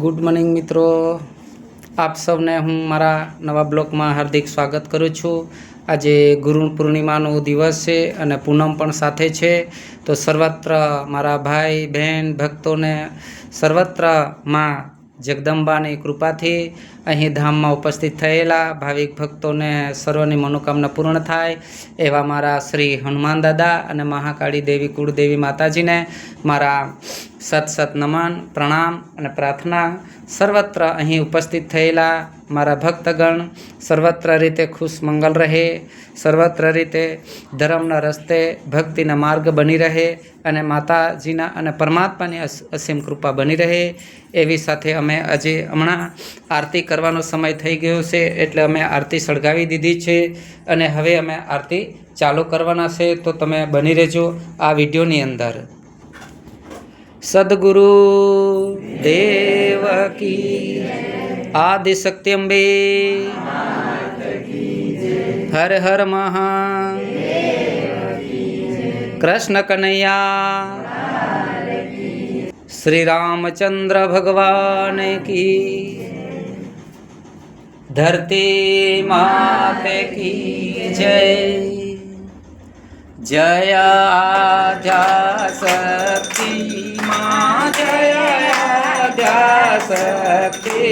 Good morning મિત્રો. આપ સૌને હું મારા નવા બ્લોગમાં હાર્દિક સ્વાગત કરું છું. આજે ગુરુ પૂર્ણિમાનો દિવસ છે અને પૂનમ પણ સાથે છે. તો સર્વત્ર મારા ભાઈ, બહેન, ભક્તોને સર્વત્રમાં જગદંબાની કૃપાથી અહીં ધામમાં ઉપસ્થિત થયેલા ભાવિક ભક્તોને સર્વની મનોકામના પૂર્ણ થાય એવા મારા શ્રી હનુમાન દાદા અને મહાકાળી દેવી કુળદેવી માતાજીને મારા સત સત નમન, પ્રણામ અને પ્રાર્થના સર્વત્ર અહીં ઉપસ્થિત થયેલા મારા ભક્તગણ, સર્વત્ર રીતે ખુશ મંગલ રહે, સર્વત્ર રીતે ધર્મના રસ્તે ભક્તિના માર્ગ બની રહે અને માતાજીના અને પરમાત્માની અસીમ કૃપા બની રહે. એવી સાથે અમે આજે હમણાં આરતી કરવાનો સમય થઈ ગયો છે એટલે અમે આરતી સળગાવી દીધી છે અને હવે અમે આરતી ચાલુ કરવાના છે. તો તમે બની રહેજો આ વિડીયોની અંદર. સદગુરુ દેવકી આદિ શક્તિ અંબે હર હર મહા કૃષ્ણ કનૈયા શ્રી રામચંદ્ર ભગવાન કી ધરતી માતે કી જય જય જય આદ્યાશક્તિ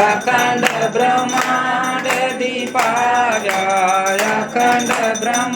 અખંડ બ્રહ્માંડ દીપાવ્યા અખંડ બ્રહ્માંડ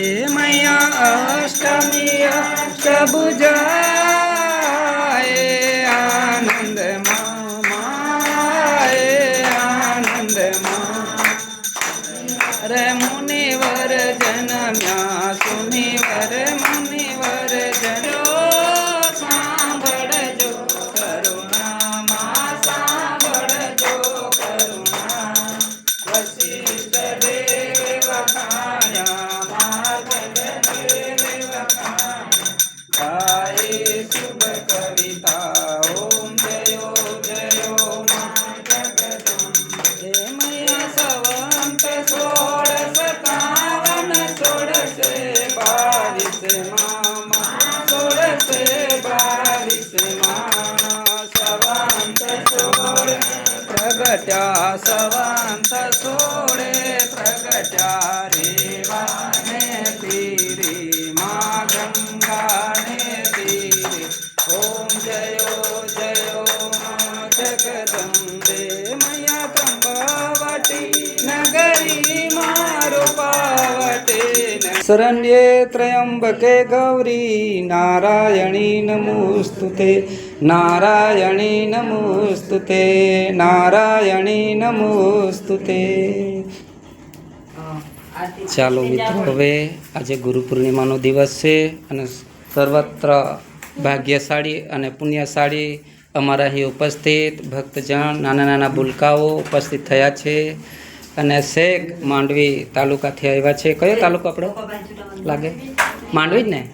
અષ્ટભુજાય આનંદ માય આનંદ રે મુનિવર જનમ્યા પ્રગટ્યા સવાંત સોળે પ્રગટ્યા રેવાને તીરે મા ગંગાને તીરે ઓમ જયો જયો મા જગદંબે મયા ત્રંબાવટી નગરી મારો પાવટે શરણ્યે ત્રયંબકે ગૌરી નારાયણી નમોસ્તુતે નારાયણી નમોસ્તુતે નારાયણી નમોસ્તુતે. ચાલો મિત્રો, હવે આજે ગુરુ પૂર્ણિમાનો દિવસ છે અને સર્વત્ર ભાગ્યશાળી અને પુણ્યશાળી અમારા અહીં ઉપસ્થિત ભક્તજન, નાના નાના ભૂલકાઓ ઉપસ્થિત થયા છે. અને શેખ માંડવી તાલુકાથી આવ્યા છે. કયો તાલુકો આપણો? લાગે? માંડવી જ ને?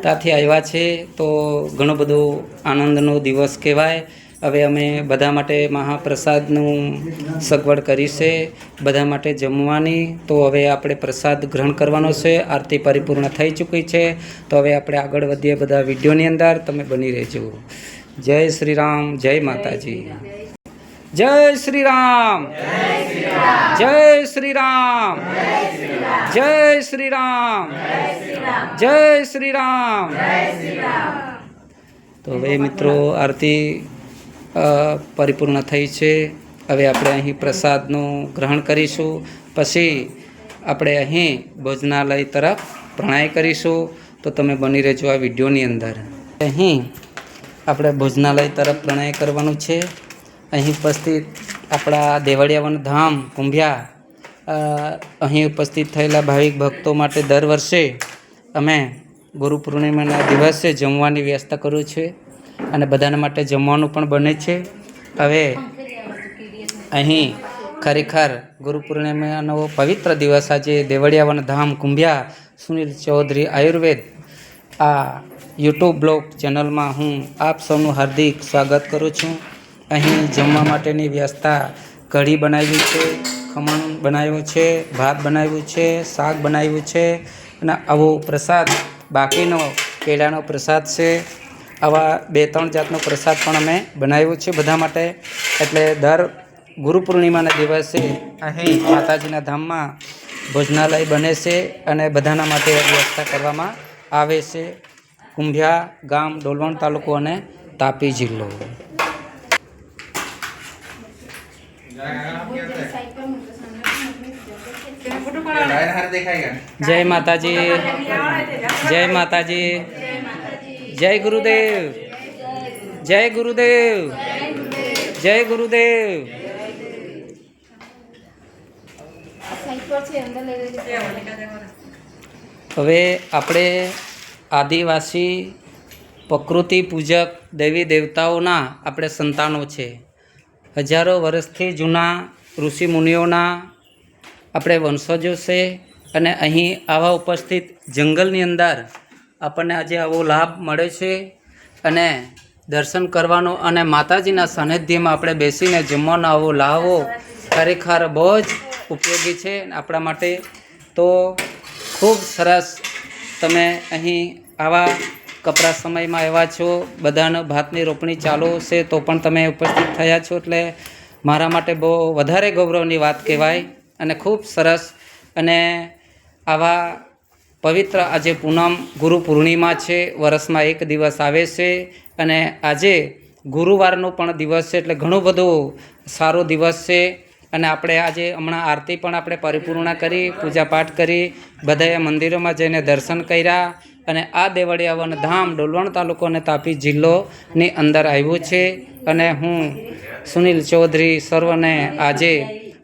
ત્યાંથી આવ્યા છે, તો ઘણો બધો આનંદનો દિવસ કહેવાય. હવે અમે બધા માટે મહાપ્રસાદનું સગવડ કરી છે, બધા માટે જમવાની. તો હવે આપણે પ્રસાદ ગ્રહણ કરવાનો છે, આરતી પરિપૂર્ણ થઈ ચૂકી છે. તો હવે આપણે આગળ વધીએ બધા વિડીયોની અંદર, તમે બની રહેજો. જય શ્રી રામ, જય માતાજી. જય શ્રી રામ. જય શ્રી રામ. જય શ્રી રામ. જય શ્રી રામ તો હવે મિત્રો આરતી પરિપૂર્ણ થઈ છે. હવે આપણે અહીં પ્રસાદનું ગ્રહણ કરીશું. પછી આપણે અહીં ભોજનાલય તરફ પ્રણાય કરીશું. તો તમે બની રહેજો આ વિડીયોની અંદર. અહીં આપણે ભોજનાલય તરફ પ્રણય કરવાનું છે. અહીં ઉપસ્થિત આપણા દેવળિયાવન ધામ કુંભિયા અહીં ઉપસ્થિત થયેલા ભાવિક ભક્તો માટે દર વર્ષે અમે ગુરુ પૂર્ણિમાના દિવસે જમવાની વ્યવસ્થા કરું છે અને બધાના માટે જમવાનું પણ બને છે. હવે અહીં ખરેખર ગુરુ પૂર્ણિમાનો પવિત્ર દિવસ આજે દેવળિયાવન ધામ કુંભ્યા સુનિલ ચૌધરી આયુર્વેદ આ યુટ્યુબ બ્લોગ ચેનલમાં હું આપ સૌનું હાર્દિક સ્વાગત કરું છું. અહીં જમવા માટેની વ્યવસ્થા કઢી બનાવી છે, ખમણ બનાવ્યું છે, ભાત બનાવ્યું છે, શાક બનાવ્યું છે અને આવો પ્રસાદ, બાકીનો કેળાનો પ્રસાદ છે. આવા બે, ત્રણ જાતનો પ્રસાદ પણ અમે બનાવ્યો છે બધા માટે. એટલે દર ગુરુ પૂર્ણિમાના દિવસે અહીં માતાજીના ધામમાં ભોજનાલય બને છે અને બધાના માટે વ્યવસ્થા કરવામાં આવે છે. કુંભિયા ગામ, ડોલવણ તાલુકો અને તાપી જિલ્લો. જય માતાજી. જય માતાજી. જય ગુરુદેવ. જય ગુરુદેવ. જય ગુરુદેવ. હવે આપણે આદિવાસી પ્રકૃતિ પૂજક દેવી દેવતાઓના આપણે સંતાનો છે. હજારો વર્ષથી જૂના ઋષિ મુનિઓના આપણે વંશજો છે અને અહીં આવા ઉપસ્થિત જંગલની અંદર આપણને આજે આવો લાભ મળે છે અને દર્શન કરવાનો અને માતાજીના સાનિધ્યમાં આપણે બેસીને જમવાનો આવો લાવો ખરેખર બહુ જ ઉપયોગી છે આપણા માટે તો ખૂબ સરસ તમે અહીં આવા કપરા સમયમાં આવ્યા છો, બધાનો ભાતની રોપણી ચાલુ છે, તો પણ તમે ઉપસ્થિત થયા છો એટલે મારા માટે બહુ વધારે ગૌરવની વાત કહેવાય અને ખૂબ સરસ અને આવા પવિત્ર આજે પૂનમ ગુરુ પૂર્ણિમા છે વર્ષમાં એક દિવસ આવે છે અને આજે ગુરુવારનો પણ દિવસ છે એટલે ઘણું બધું સારો દિવસ છે અને આપણે આજે હમણાં આરતી પણ આપણે પરિપૂર્ણ કરી, પૂજાપાઠ કરી, બધાએ મંદિરોમાં જઈને દર્શન કર્યા અને આ દેવળિયાવન ધામ ડોલવણ તાલુકો અને તાપી જિલ્લોની અંદર આવ્યું છે. અને હું સુનિલ ચૌધરી સર્વને આજે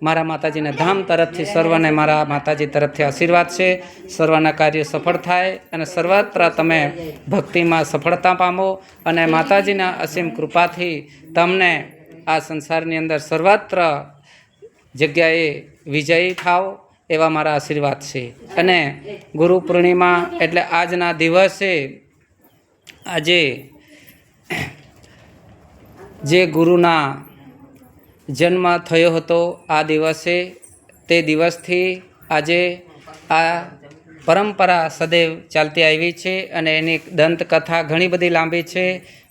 મારા માતાજીના ધામ તરફથી, સર્વને મારા માતાજી તરફથી આશીર્વાદ છે. સર્વના કાર્ય સફળ થાય અને સર્વત્ર તમે ભક્તિમાં સફળતા પામો અને માતાજીના અસીમ કૃપાથી તમને આ સંસારની અંદર સર્વત્ર જગ્યાએ વિજયી થાવ એવા મારા આશીર્વાદ છે. અને ગુરુ પૂર્ણિમા એટલે આજના દિવસે આજે જે ગુરુના જન્મ થયો હતો, આ દિવસે તે દિવસથી આજે આ પરંપરા સદૈવ ચાલતી આવી છે અને એની દંતકથા ઘણી બધી લાંબી છે.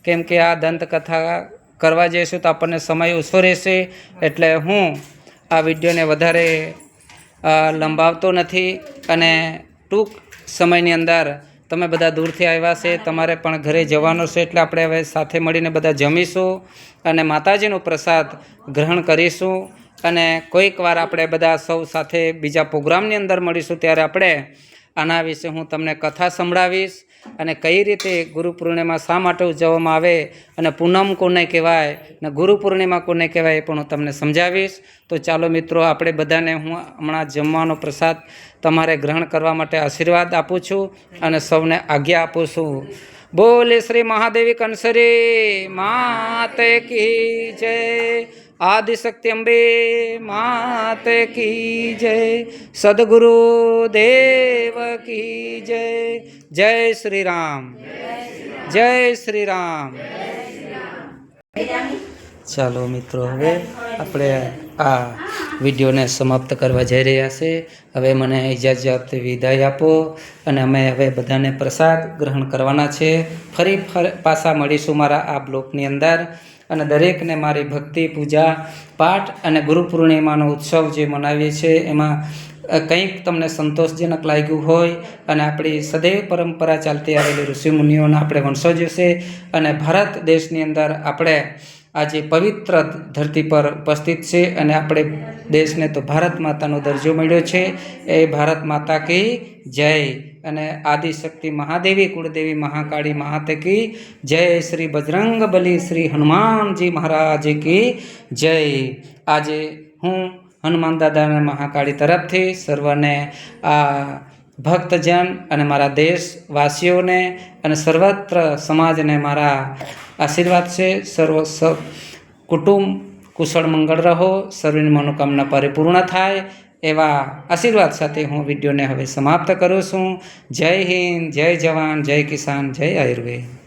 કેમ કે આ દંતકથા કરવા જઈશું તો આપણને સમય ઓછો રહેશે. એટલે હું આ વિડીયોને વધારે લંબાવતો નથી અને ટૂંક સમયની અંદર તમે બધા દૂરથી આવ્યા છે, તમારે પણ ઘરે જવાનું છે એટલે આપણે હવે સાથે મળીને બધા જમીશું અને માતાજીનો પ્રસાદ ગ્રહણ કરીશું અને કોઈક વાર આપણે બધા સૌ સાથે બીજા પ્રોગ્રામની અંદર મળીશું ત્યારે આપણે આના વિશે હું તમને કથા સંભળાવીશ. અને કઈ રીતે ગુરુ પૂર્ણિમા શા માટે ઉજવવામાં આવે અને પૂનમ કોને કહેવાય અને ગુરુ પૂર્ણિમા કોને કહેવાય એ પણ હું તમને સમજાવીશ. તો ચાલો મિત્રો, આપણે બધાને હું હમણાં જમવાનો પ્રસાદ તમારે ગ્રહણ કરવા માટે આશીર્વાદ આપું છું અને સૌને આજ્ઞા આપું છું. બોલે શ્રી મહાદેવી કંસરી, માત કી જય. આદિશક્તિ અંબે, માત કી જય. સદગુરુ દેવ કી જય. જય શ્રી રામ. જય શ્રી રામ. ચાલો મિત્રો, હવે આપણે આ વિડીયોને સમાપ્ત કરવા જઈ રહ્યા છે. હવે મને ઇજાજત વિદાય આપો અને અમે હવે બધાને પ્રસાદ ગ્રહણ કરવાના છે. ફરી પાછા મળીશું મારા આ બ્લોકની અંદર. અને દરેકને મારી ભક્તિ પૂજા, પાઠ અને ગુરુ પૂર્ણિમાનો ઉત્સવ જે મનાવીએ છીએ, એમાં કંઈક તમને સંતોષજનક લાગ્યું હોય અને આપણી સદૈવ પરંપરા ચાલતી આવેલી ઋષિમુનિઓના આપણે વંશજો છે અને ભારત દેશની અંદર આપણે આજે પવિત્ર ધરતી પર ઉપસ્થિત છે અને આપણે દેશને તો ભારત માતાનો દરજ્જો મળ્યો છે. એ ભારત માતા કી જય. અને આદિશક્તિ મહાદેવી, કુળદેવી, મહાકાળી, મહાતકી જય શ્રી બજરંગ બલી શ્રી હનુમાનજી મહારાજ કી જય. આજે હું હનુમાન દાદા અને મહાકાળી તરફથી સર્વને આ ભક્તજન અને મારા દેશવાસીઓને અને સર્વત્ર સમાજને મારા આશીર્વાદ છે. સર્વ સ કુટુંબ, કુશળ મંગળ રહો. સર્વની મનોકામના પરિપૂર્ણ થાય એવા આશીર્વાદ સાથે હું વિડીયોને હવે સમાપ્ત કરું છું. જય હિન્દ, જય જવાન, જય કિસાન, જય આયુર્વેદ.